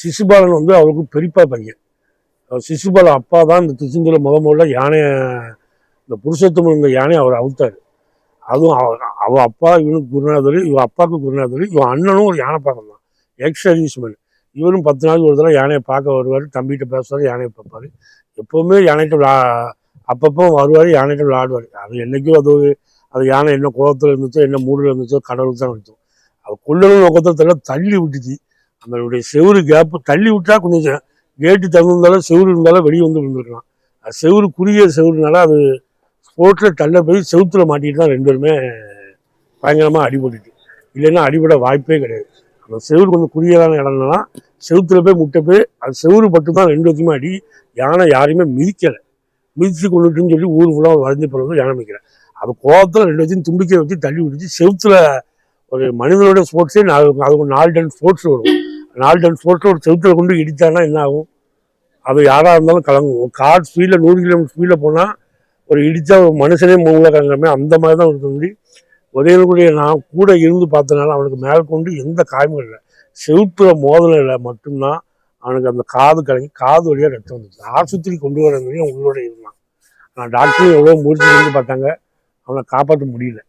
சிசுபாலன் வந்து அவருக்கு பெரியப்பா பையன். சிசுபாலன் அப்பா தான் இந்த திருச்செந்தூர்ல முத முதல்ல யானையை இந்த புருஷோத்தமன் இந்த யானையை அவர் அவுத்தார். அதுவும் அவ அவ அப்பா இவனுக்கு குருநாதர் இவன் அப்பாவுக்கு குருநாதர் இவன் அண்ணனும் ஒரு யானை பார்க்கணும் தான். எக்ஸ் சர்வீஸ்மேன் இவரும் பத்து நாளைக்கு ஒரு தடவை யானையை பார்க்க வருவார் தம்பிகிட்ட பேசுவார் யானையை பார்ப்பார். எப்போவுமே யானைகிட்ட விளா அப்பப்போ வருவார் யானைகிட்ட விளையாடுவார். அது என்னைக்கும் அது ஒரு- அது யானை என்ன கோபத்தில் இருந்துச்சோ என்ன மூடில் இருந்துச்சோ கடவுளுக்கு தான் இருந்துச்சோ அது கொள்ளணும் நோக்கத்தில் தள்ளி விட்டுச்சு. அதனுடைய செவுரு கேப்பு தள்ளி விட்டா கொஞ்சம் கேட்டு தகுந்தாலும் செவரு இருந்தாலும் வெளியே வந்து விழுந்துருக்கலாம். அது செவுரு குறுகிய செவுருனால அது ஸ்போர்ட்ஸில் தள்ள போய் செவுத்துல மாட்டிட்டு தான் ரெண்டு பேருமே பயங்கரமாக அடிபட்டுட்டு. இல்லைன்னா அடிபட வாய்ப்பே கிடையாது. அந்த செவுரு கொஞ்சம் குறுகியதான இடம்னா செவுத்துல போய் முட்டை போய் அது செவுரு பட்டு தான் ரெண்டு வச்சுமே அடி யானை யாரையுமே மிதிக்கலை. மிதித்து கொண்டுட்டுன்னு சொல்லி ஊர் ஃபுல்லாக வரைஞ்சி போகிறது யானை மிதிக்கிறேன் அது கோபத்தில் ரெண்டு வச்சும் தும்பிக்கை வச்சு தள்ளி விட்டுச்சு செவுத்துல ஒரு மனிதனோட ஸ்போர்ட்ஸே நாலு அது ஒரு நாலு டன் ஸ்போர்ட்ஸ் வரும் நாலு டன் ஸ்போர்ட்ஸ் ஒரு செவுத்தில் கொண்டு இடித்தானா என்ன ஆகும்? அது யாராக இருந்தாலும் கலங்கும். கார் ஸ்பீடில் நூறு கிலோமீட்டர் ஸ்பீடில் போனால் ஒரு இடித்தா ஒரு மனுஷனே மூங்கில் கலங்குறமே அந்த மாதிரி தான் ஒரு தம்பி உதயனுடைய நான் கூட இருந்து பார்த்தனால அவனுக்கு மேலே கொண்டு எந்த காயமும் இல்லை. செவுத்துல மோதலில் மட்டும்தான் அவனுக்கு அந்த காது கலங்கி காது வழியாக ரத்தம் வந்துச்சு. ஆஸ்பத்திரி கொண்டு வர முடியும் உங்களோட இருந்தான் ஆனால் டாக்டரும் எவ்வளோ முயற்சி இருந்து பார்த்தாங்க. அவனை காப்பாற்ற முடியல.